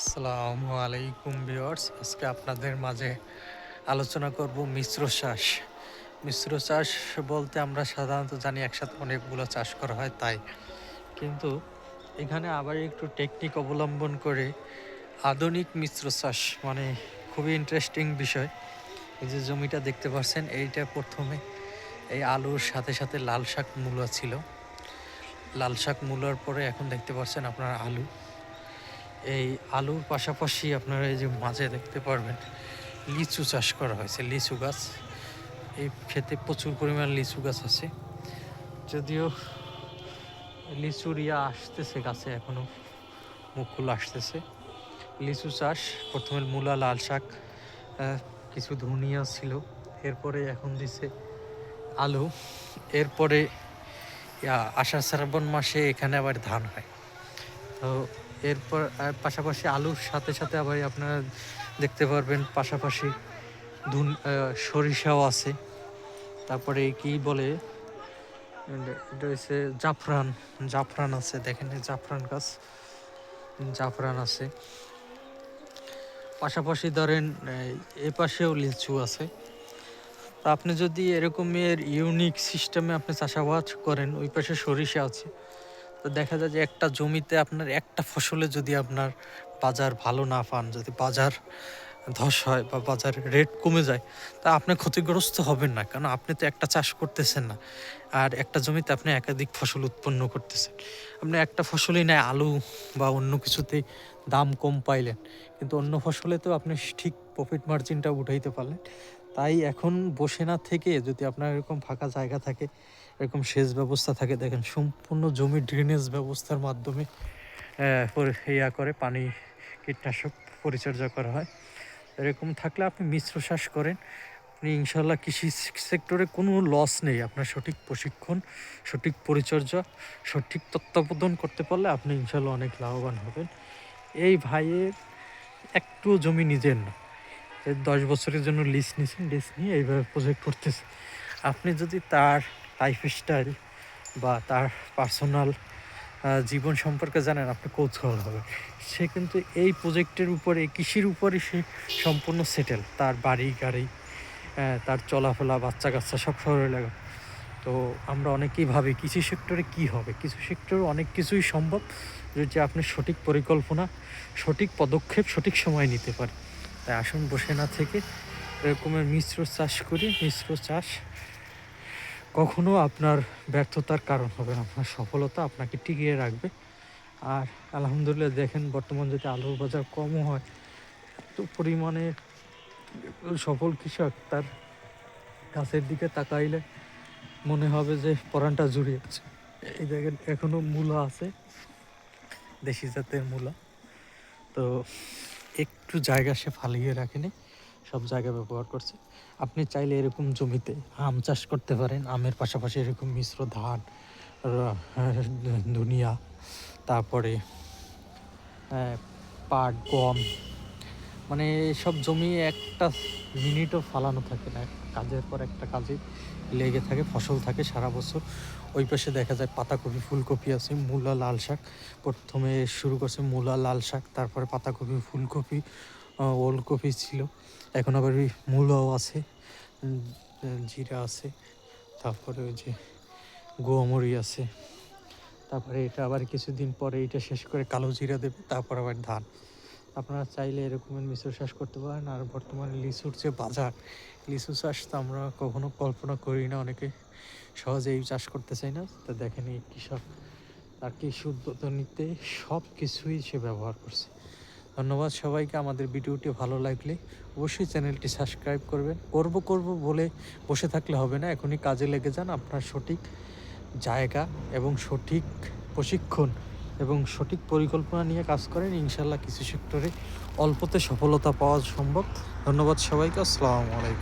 আসসালামু আলাইকুম ভিউয়ার্স। আজকে আপনাদের মাঝে আলোচনা করব মিশ্র চাষ। মিশ্র চাষ বলতে আমরা সাধারণত জানি একসাথে অনেকগুলো চাষ করা হয়, তাই। কিন্তু এখানে আবার একটু টেকনিক অবলম্বন করে আধুনিক মিশ্র চাষ মানে খুবই ইন্টারেস্টিং বিষয়। এই যে জমিটা দেখতে পাচ্ছেন, এইটা প্রথমে এই আলুর সাথে সাথে লাল শাক মূলা ছিল। লাল শাক মূলার পরে এখন দেখতে পাচ্ছেন আপনার আলু। এই আলুর পাশাপাশি আপনারা এই যে মাঝে দেখতে পারবেন, লিচু চাষ করা হয়েছে, লিচু গাছ। এই ক্ষেতে প্রচুর পরিমাণ লিচু গাছ আছে। যদিও লিচুর ইয়া আসতেছে গাছে, এখনও মুকুল আসতেছে। লিচু চাষ, প্রথমে মূলা, লাল শাক কিছু ধনিয়া ছিল, এরপরে এখন দিছে আলু। এরপরে আষাঢ় শ্রাবণ মাসে এখানে আবার ধান হয়। তো এরপর পাশাপাশি আলুর সাথে সাথে আবার আপনারা দেখতে পারবেন পাশাপাশি ধুন সরিষাও আছে। তারপরে কি বলে? এটা- হচ্ছে জাফরান জাফরান আছে, দেখেন জাফরান গাছ। জাফরান আছে। পাশাপাশি ধরেন এ পাশেও লিচু আছে। তো আপনি যদি এরকমের ইউনিক সিস্টেমে আপনি চাষাবাদ করেন, ওই পাশে সরিষা আছে। তো দেখা যায় যে একটা জমিতে আপনার একটা ফসলে যদি আপনার বাজার ভালো না পান, যদি বাজার ধস হয় বা বাজার রেট কমে যায়, তা আপনি ক্ষতিগ্রস্ত হবেন না। কারণ আপনি তো একটা চাষ করতেছেন না। আর একটা জমিতে আপনি একাধিক ফসল উৎপন্ন করতেছেন। আপনি একটা ফসলই নেয় আলু বা অন্য কিছুতেই দাম কম পাইলেন। কিন্তু অন্য ফসলে তো আপনি ঠিক প্রফিট মার্জিনটা উঠাইতে পারলেন। তাই এখন বসে না থেকে যদি আপনার এরকম ফাঁকা জায়গা থাকে, এরকম সেচ ব্যবস্থা থাকে, দেখেন সম্পূর্ণ জমি ড্রেনেজ ব্যবস্থার মাধ্যমে ইয়া করে, পানি, কীটনাশক পরিচর্যা করা হয়। এরকম থাকলে আপনি মিশ্র চাষ করেন। আপনি ইনশাল্লাহ কৃষি সেক্টরে কোনো লস নেই। আপনার সঠিক প্রশিক্ষণ, সঠিক পরিচর্যা, সঠিক তত্ত্বাবধান করতে পারলে আপনি ইনশাল্লাহ অনেক লাভবান হবেন। এই ভাইয়ের একটু জমি নিজের না। দশ বছরের জন্য লিস্ট নিয়েছেন লিস্ট নিয়ে এইভাবে প্রজেক্ট করতেছে। আপনি যদি তার লাইফ স্টাইল বা তার পার্সোনাল জীবন সম্পর্কে জানেন, আপনি কৌতূহল হবে সে কিন্তু এই প্রজেক্টের উপরে কৃষির উপরে সে সম্পূর্ণ সেটেল তার বাড়ি, গাড়ি তার চলাফেরা বাচ্চা কাচ্চা সব শহরে লাগা তো আমরা অনেকেই ভাবি, কৃষি সেক্টরে কি হবে? কিছু সেক্টরে অনেক কিছুই সম্ভব যদি আপনি সঠিক পরিকল্পনা, সঠিক পদক্ষেপ, সঠিক সময় নিতে পারেন। তাই আসুন বসে না থেকে এরকমের মিশ্র চাষ করি, মিশ্র চাষ। কখনো আপনার ব্যর্থতার কারণ হবে না, আপনার সফলতা আপনাকে টিকিয়ে রাখবে। আর আলহামদুলিল্লাহ দেখেন, বর্তমান যদি আলুর বাজার কমও হয় এত পরিমাণে সফল কৃষক তার গাছের দিকে তাকাইলে মনে হবে যে পরানটা জুড়িয়ে আছে এই দেখেন এখনও মূলা আছে, দেশি জাতের মূলা। তো একটু জায়গা সে ফালিয়ে রাখেনি, সব জায়গা ব্যবহার করছে। আপনি চাইলে এরকম জমিতে আম চাষ করতে পারেন, আমের পাশাপাশি এরকম মিশ্র ধান দুনিয়া, তারপরে পাট, গম মানে সব জমি একটা মিনিটও ফালানো থাকে না। কাজের পর একটা কাজে লেগে থাকে, ফসল থাকে সারা বছর। ওই পাশে দেখা যায় পাতাকপি, ফুলকপি আছে, মূলা, লাল শাক। প্রথমে শুরু করছে মূলা, লাল শাক, তারপরে পাতাকপি, ফুলকপি ওলকপি ছিল। এখন আবার ওই মূলাও আছে জিরা আছে, তারপরে ওই যে গোয়ামরি আছে। তারপরে এটা আবার কিছুদিন পরে এটা শেষ করে কালো জিরা দেবে, তারপর আবার ধান। আপনারা চাইলে এরকমের মিশ্র চাষ করতে পারেন, আর বর্তমানে লিচুর যে বাজার, লিচু চাষ তো আমরা কখনো কল্পনা করি না, অনেকে সহজেই চাষ করতে চাই না। তো দেখেন এই কৃষক, তার কৃষি উদ্বোধনীতে সব কিছুই সে ব্যবহার করছে। ধন্যবাদ সবাইকে, আমাদের ভিডিওটি ভালো লাগলে অবশ্যই চ্যানেলটি সাবস্ক্রাইব করবেন। করব করব বলে বসে থাকলে হবে না, এখনই কাজে লেগে যান। আপনার সঠিক জায়গা এবং সঠিক প্রশিক্ষণ এবং সঠিক পরিকল্পনা নিয়ে কাজ করেন ইনশাল্লাহ কিছু সেক্টরে অল্পতে সফলতা পাওয়া সম্ভব। ধন্যবাদ সবাইকে, আসসালামু আলাইকুম।